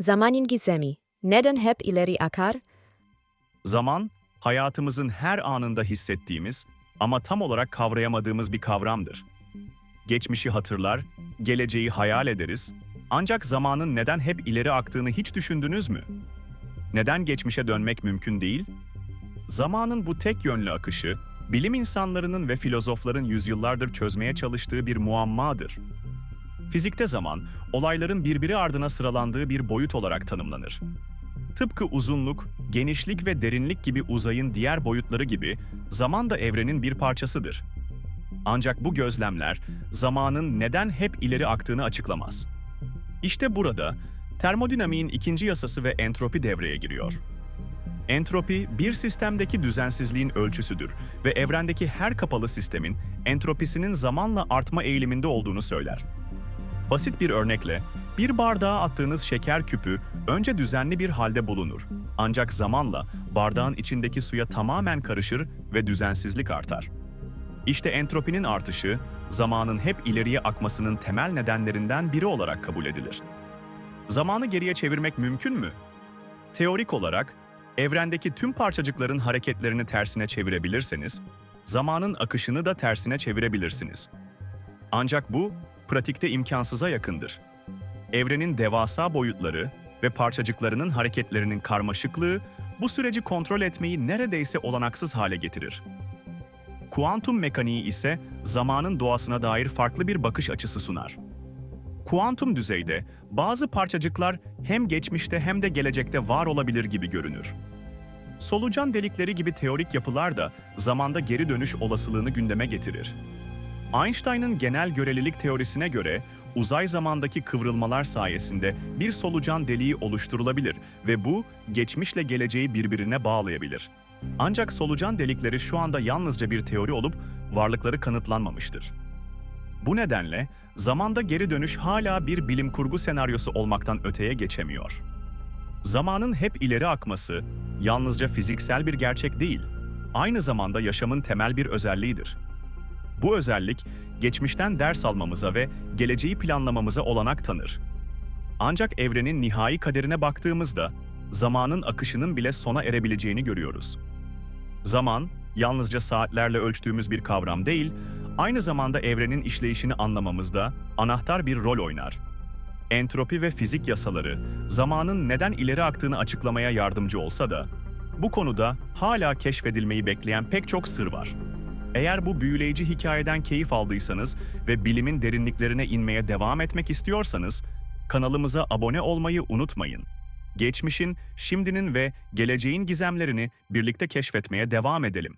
Zamanın gizemi. Neden hep ileri akar? Zaman, hayatımızın her anında hissettiğimiz ama tam olarak kavrayamadığımız bir kavramdır. Geçmişi hatırlar, geleceği hayal ederiz. Ancak zamanın neden hep ileri aktığını hiç düşündünüz mü? Neden geçmişe dönmek mümkün değil? Zamanın bu tek yönlü akışı, bilim insanlarının ve filozofların yüzyıllardır çözmeye çalıştığı bir muammadır. Fizikte zaman, olayların birbiri ardına sıralandığı bir boyut olarak tanımlanır. Tıpkı uzunluk, genişlik ve derinlik gibi uzayın diğer boyutları gibi zaman da evrenin bir parçasıdır. Ancak bu gözlemler zamanın neden hep ileri aktığını açıklamaz. İşte burada termodinamiğin ikinci yasası ve entropi devreye giriyor. Entropi, bir sistemdeki düzensizliğin ölçüsüdür ve evrendeki her kapalı sistemin entropisinin zamanla artma eğiliminde olduğunu söyler. Basit bir örnekle, bir bardağa attığınız şeker küpü önce düzenli bir halde bulunur. Ancak zamanla bardağın içindeki suya tamamen karışır ve düzensizlik artar. İşte entropinin artışı, zamanın hep ileriye akmasının temel nedenlerinden biri olarak kabul edilir. Zamanı geriye çevirmek mümkün mü? Teorik olarak, evrendeki tüm parçacıkların hareketlerini tersine çevirebilirseniz, zamanın akışını da tersine çevirebilirsiniz. Ancak bu, pratikte imkansıza yakındır. Evrenin devasa boyutları ve parçacıklarının hareketlerinin karmaşıklığı bu süreci kontrol etmeyi neredeyse olanaksız hale getirir. Kuantum mekaniği ise zamanın doğasına dair farklı bir bakış açısı sunar. Kuantum düzeyde bazı parçacıklar hem geçmişte hem de gelecekte var olabilir gibi görünür. Solucan delikleri gibi teorik yapılar da zamanda geri dönüş olasılığını gündeme getirir. Einstein'ın genel görelilik teorisine göre uzay zamandaki kıvrılmalar sayesinde bir solucan deliği oluşturulabilir ve bu geçmişle geleceği birbirine bağlayabilir. Ancak solucan delikleri şu anda yalnızca bir teori olup varlıkları kanıtlanmamıştır. Bu nedenle zamanda geri dönüş hala bir bilim kurgu senaryosu olmaktan öteye geçemiyor. Zamanın hep ileri akması yalnızca fiziksel bir gerçek değil, aynı zamanda yaşamın temel bir özelliğidir. Bu özellik, geçmişten ders almamıza ve geleceği planlamamıza olanak tanır. Ancak evrenin nihai kaderine baktığımızda, zamanın akışının bile sona erebileceğini görüyoruz. Zaman, yalnızca saatlerle ölçtüğümüz bir kavram değil, aynı zamanda evrenin işleyişini anlamamızda anahtar bir rol oynar. Entropi ve fizik yasaları, zamanın neden ileri aktığını açıklamaya yardımcı olsa da, bu konuda hala keşfedilmeyi bekleyen pek çok sır var. Eğer bu büyüleyici hikayeden keyif aldıysanız ve bilimin derinliklerine inmeye devam etmek istiyorsanız, kanalımıza abone olmayı unutmayın. Geçmişin, şimdinin ve geleceğin gizemlerini birlikte keşfetmeye devam edelim.